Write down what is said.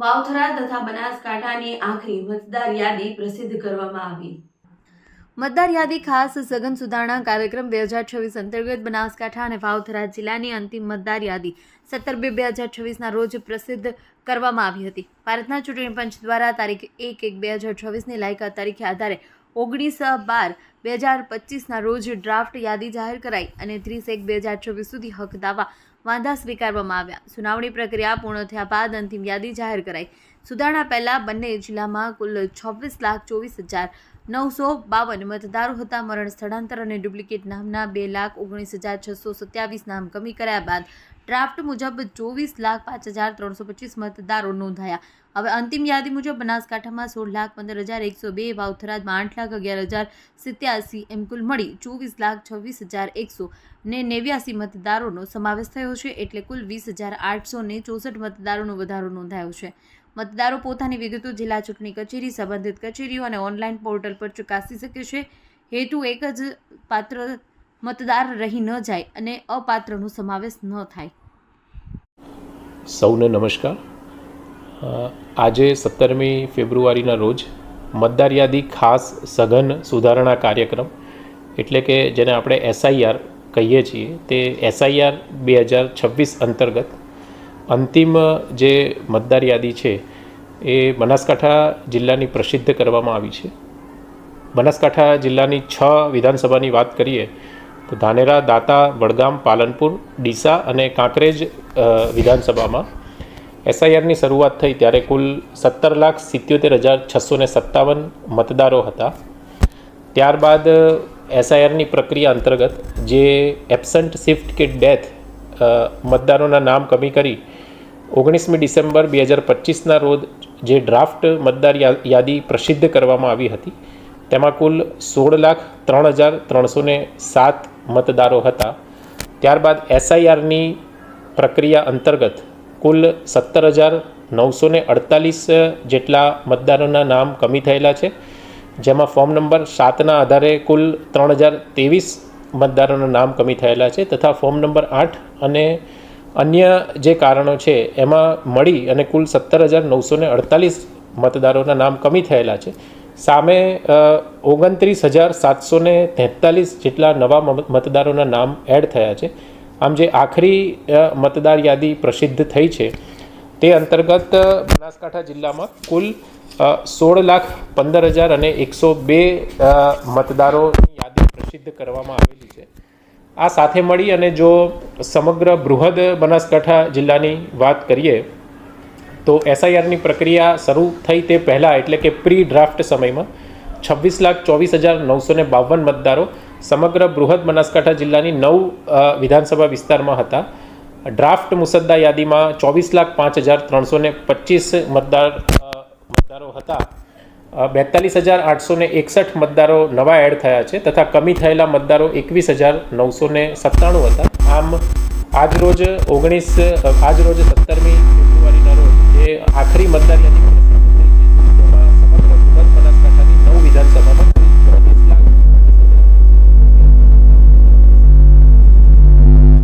વાવથરા તથા બનાસકાંઠાની આખરી મતદાર યાદી પ્રસિદ્ધ કરવામાં આવી. મતદાર યાદી ખાસ સઘન સુધારણા કાર્યક્રમ બે હજાર છવ્વીસ અંતર્ગત બનાસકાંઠા અને વાવથરા જિલ્લાની અંતિમ મતદાર યાદી સત્તર બે બે હજાર છવ્વીસના રોજ પ્રસિદ્ધ કરવામાં આવી હતી. ભારતના ચૂંટણી પંચ દ્વારા તારીખ એક એક બે હજાર છવ્વીસની લાયકાત તારીખે આધારે ઓગણીસ બાર બે હજાર પચીસના રોજ ડ્રાફ્ટ યાદી જાહેર કરાઈ અને ત્રીસ એક બે હજાર છવ્વીસ સુધી હક દાવા વાંધા સ્વીકારવામાં આવ્યા. સુનાવણી પ્રક્રિયા પૂર્ણ થયા બાદ અંતિમ યાદી જાહેર કરાઈ. સુધારણા પહેલાં બંને જિલ્લામાં કુલ છવ્વીસ લાખ ચોવીસ હજાર નવસો બાવન મતદારો હતા. મરણ સ્થળાંતર અને ડુપ્લિકેટ નામના બે લાખ ઓગણીસ હજાર છસો સત્યાવીસ નામ કમી કર્યા બાદ ડ્રાફ્ટ મુજબ ચોવીસ લાખ પાંચ હજાર ત્રણસો પચીસ મતદારો નોંધાયા. હવે અંતિમ યાદી મુજબ બનાસકાંઠામાં સોળ લાખ પંદર હજાર એકસો બે વાવથરાદમાં આઠ લાખ અગિયાર હજાર સિત્યાસી એમ કુલ મળી ચોવીસ લાખ છવ્વીસ હજાર એકસો ને નેવ્યાસી મતદારોનો સમાવેશ થયો છે. એટલે કુલ વીસ હજાર આઠસો ને ચોસઠ મતદારોનો વધારો નોંધાયો છે. મતદારો પોતાની વિગતો જિલ્લા ચૂંટણી કચેરી, સંબંધિત કચેરીઓ અને ઓનલાઈન પોર્ટલ પર ચકાસી શકે છે. હેતુ એક જ, પાત્ર મતદાર રહી ન જાય અને અપાત્રનો સમાવેશ ન થાય. સૌને નમસ્કાર. આજે સત્તરમી ફેબ્રુઆરીના રોજ મતદાર યાદી ખાસ સઘન સુધારણા કાર્યક્રમ, એટલે કે જેને આપણે એસઆઈઆર કહીએ છીએ, તે એસઆઈઆર બે હજાર છવ્વીસ અંતર્ગત અંતિમ, જે મતદાર યાદી છે, એ બનાસકાંઠા જિલ્લાની પ્રસિદ્ધ કરવામાં આવી છે. બનાસકાંઠા જિલ્લાની છ વિધાનસભાની વાત કરીએ, તો ધાનેરા, દાતા, વડગામ, પાલનપુર, ડીસા અને કાંકરેજ વિધાનસભામાં એસઆઈઆરની શરૂઆત થઈ ત્યારે કુલ સત્તર લાખ સિત્યોતેર હજાર છસો ને સત્તાવન મતદારો હતા. ત્યારબાદ એસઆઈઆરની પ્રક્રિયા અંતર્ગત જે એબસન્ટ શિફ્ટ કે ડેથ મતદારોના નામ કમી કરી ઓગણીસમી ડિસેમ્બર બે હજાર પચીસના રોજ જે ડ્રાફ્ટ મતદાર યાદી પ્રસિદ્ધ કરવામાં આવી હતી, તેમાં કુલ સોળ લાખ ત્રણ હજાર ત્રણસો ને સાત મતદારો હતા. ત્યારબાદ એસઆઈઆરની પ્રક્રિયા અંતર્ગત કુલ સત્તર હજાર નવસો ને અડતાલીસ જેટલા મતદારોના નામ કમી થયેલા છે, જેમાં ફોર્મ નંબર સાતના આધારે કુલ ત્રણ હજાર ત્રેવીસ મતદારોના નામ કમી થયેલા છે, તથા ફોર્મ નંબર આઠ અને અન્ય જે કારણો છે, એમાં મળી અને કુલ સત્તર હજાર નવસો ને અડતાલીસ મતદારોના નામ કમી થયેલા છે. સામે ઓગણત્રીસ હજાર સાતસો તેતાલીસ જેટલા નવા મતદારોના નામ એડ થયા છે. આમ જે આખરી મતદાર યાદી પ્રસિદ્ધ થઈ છે, તે અંતર્ગત બનાસકાંઠા જિલ્લામાં કુલ સોળ લાખ પંદર હજાર અને એકસો બે મતદારોની યાદી પ્રસિદ્ધ કરવામાં આવેલી છે. આ સાથે મળી અને જો સમગ્ર બૃહદ બનાસકાંઠા જિલ્લાની વાત કરીએ, તો એસઆઈઆરની પ્રક્રિયા શરૂ થઈ તે પહેલાં એટલે કે પ્રી ડ્રાફ્ટ સમયમાં છવ્વીસ લાખ ચોવીસ હજાર નવસો ને બાવન મતદારો સમગ્ર બૃહદ બનાસકાંઠા જિલ્લાની નવ વિધાનસભા વિસ્તારમાં હતા. ડ્રાફ્ટ મુસદ્દા યાદીમાં ચોવીસ લાખ પાંચ હજાર ત્રણસો ને પચીસ મતદાર મતદારો હતા. બેતાલીસ હજાર આઠસો ને એકસઠ મતદારો નવા એડ થયા છે તથા કમી થયેલા મતદારો એકવીસ હજાર નવસો ને સત્તાણું હતા. આમ આજ રોજ ઓગણીસ આજ રોજ સત્તરમી ફેબ્રુઆરીના રોજ જે આખરી મતદાર